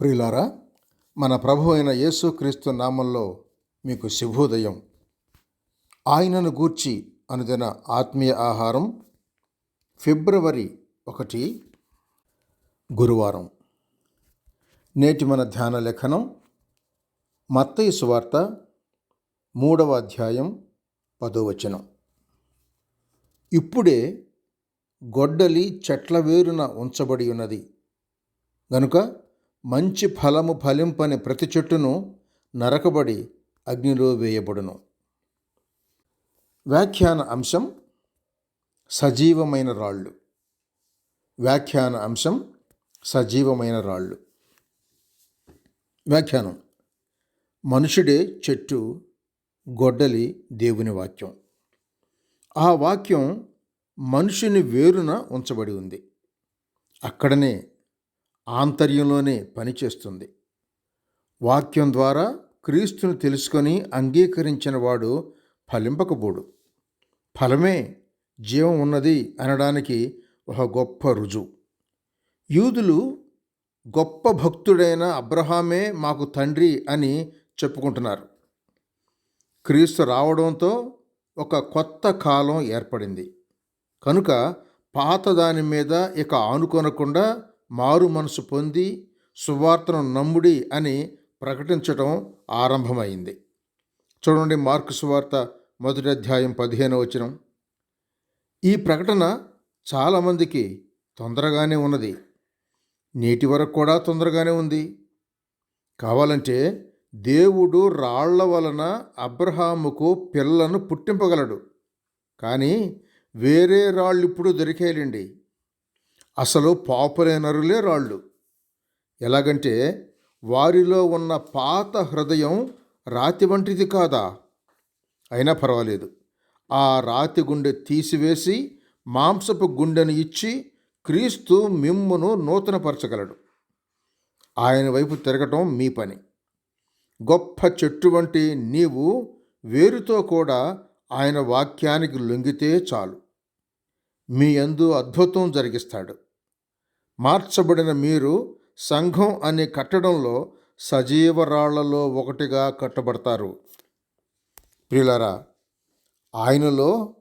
ప్రియులారా మన ప్రభు అయిన యేసుక్రీస్తు నామంలో మీకు శుభోదయం. ఆయనను గూర్చి అనుదిన ఆత్మీయ ఆహారం ఫిబ్రవరి ఒకటి గురువారం. నేటి మన ధ్యాన లేఖనం మత్తయి సువార్త మూడవ అధ్యాయం పదోవచనం ఇప్పుడే గొడ్డలి చెట్ల వేరున ఉంచబడి ఉన్నది. గనుక మంచి ఫలము ఫలింపని ప్రతి చెట్టును నరకబడి అగ్నిలో వేయబడును. వ్యాఖ్యాన అంశం సజీవమైన రాళ్ళు. వ్యాఖ్యాన అంశం సజీవమైన రాళ్ళు. వ్యాఖ్యానం మనుషుడే చెట్టు గొడ్డలి దేవుని వాక్యం. ఆ వాక్యం మనుషుని వేరున ఉంచబడి ఉంది. అక్కడనే ఆంతర్యంలోనే పనిచేస్తుంది. వాక్యం ద్వారా క్రీస్తును తెలుసుకొని అంగీకరించిన వాడు ఫలింపకపోడు ఫలమే జీవం ఉన్నది అనడానికి ఒక గొప్ప రుజువు. యూదులు గొప్ప భక్తుడైన అబ్రహామే మాకు తండ్రి అని చెప్పుకుంటున్నారు. క్రీస్తు రావడంతో ఒక కొత్త కాలం ఏర్పడింది. కనుక పాత దాని మీద ఇక ఆనుకోనకుండా మారు మనసు పొంది సువార్తను నమ్ముడి అని ప్రకటించటం ఆరంభమైంది. చూడండి మార్కు సువార్త మొదటి అధ్యాయం పదిహేను వచనం. ఈ ప్రకటన చాలామందికి తొందరగానే ఉన్నది. నేటి వరకు కూడా తొందరగానే ఉంది. కావాలంటే దేవుడు రాళ్ళ వలన అబ్రహాముకు పిల్లలను పుట్టింపగలడు. కానీ వేరే రాళ్ళు ఇప్పుడు దొరికేయండి అసలు పాపలేనరులే రాళ్ళు. ఎలాగంటే వారిలో ఉన్న పాత హృదయం రాతి వంటిది కాదా? అయినా పర్వాలేదు. ఆ రాతి గుండె తీసివేసి మాంసపు గుండెను ఇచ్చి క్రీస్తు మిమ్మును నూతనపరచగలడు. ఆయన వైపు తిరగటం మీ పని. గొప్ప చెట్టు వంటి నీవు వేరుతో కూడా ఆయన వాక్యానికి లొంగితే చాలు. మీ అందు అద్భుతం జరిగిస్తాడు. మార్చబడిన మీరు సంఘం అనే కట్టడంలో సజీవ రాళ్ళలో ఒకటిగా కట్టబడతారు. ప్రియులరా ఆయనలో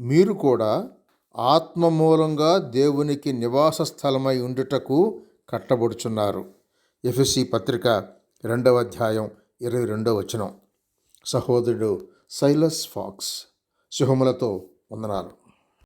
మీరు కూడా ఆత్మ మూలంగా దేవునికి నివాస స్థలమై ఉండుటకు కట్టబడుచున్నారు. ఎఫ్ఎస్సి పత్రిక రెండవ అధ్యాయం ఇరవై రెండవ వచనం. సహోదరుడు సైలస్ ఫాక్స్ శుభములతో వందనాలు.